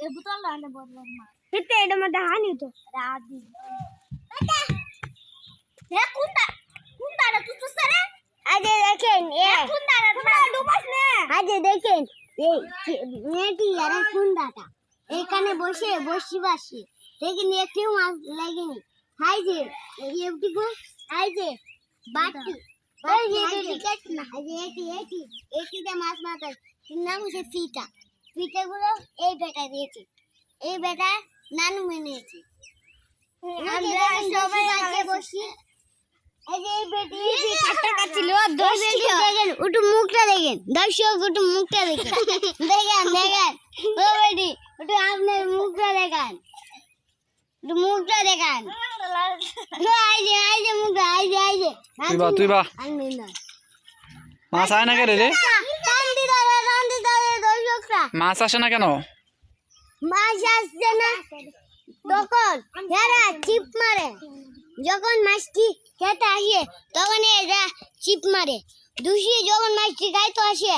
এই বোতল রান্না বদলাম মা কিন্তু এটার মধ্যে হানি তো রাদি এ কুন্তা কুন্তা রে তুই তুই রে আজে দেখেন এ কুন্তা রে তোমরা ডুবাস নে আজে দেখেন এই যে মেয়েটি আর কুন্দাটা এখানে বসে বসি বাসি দেখেন একটিও মাছ লাগেনি হাই যে এটি গো হাই যে বাটি এই যে এটি কাট না এই যে এটি এটি এটিতে মাছ মাথা নাম হচ্ছে ফিটা ফিটাগুলো এই বেটা দিয়েছে। এই বেটা নানু মেনেছে। আমরা সবাই আগে বসি। এই যে এই বেটি একটা কাছিল দশ দেখেন ওটু মুখটা দেখেন। দর্শক ওটু মুখটা দেখেন। দেখেন দেখেন। ও বেটি ওটু আপনার মুখটা দেখান। ওটু মুখটা দেখান। আই যে আই মুখটা আই যে তুই বা তুই বা। মাছ আয় না কেন রে মাছ আসে না কেন? মাছ আসছে না। তখন যারা চিপ মারে। যখন মাছটি খেতে আসে তখন এরা চিপ মারে। দুষি যখন মাছটি খাইতে আসে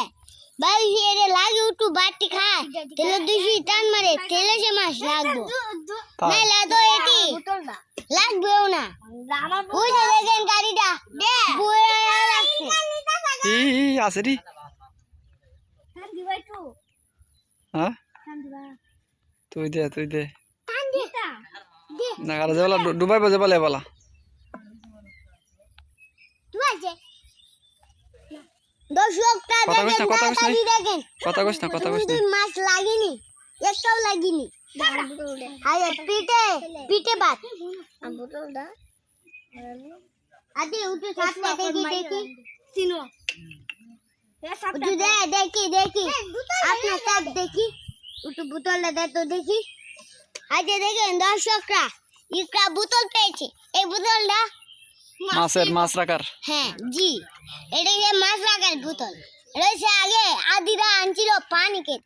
বাড়ি এরে লাগে উঠু বাটি খায়। তেলে দুষি টান মারে তেলে সে মাছ লাগবো। নাইলে তো এটি লাগবেও না। ওই যে দেখেন গাড়িটা বয়ে ই রে। তো হ্যাঁ? তুই দে তুই দে। না কারা যাবলা ডুবাই বাজে বলে। বলা কথা কইস না, কথা কইস না। মাছ লাগেনি একটাও লাগেনি। আরে পিঠে পিঠে ভাত। আদি উঠে সাথে দেখি দেখি। চিনো। এ উঠে দে দেখি দেখি আপনার সাথ দেখি উঠে বোতলটা দে তো দেখি আজকে দেখেন দর্শকরা ইকরা বোতল পেয়েছে এই বোতলটা মাছের মাছ রাখার হ্যাঁ জি এটা যে মাছ লাগার বোতল এটা হচ্ছে আগে আদিরা আনছিল পানি খেতে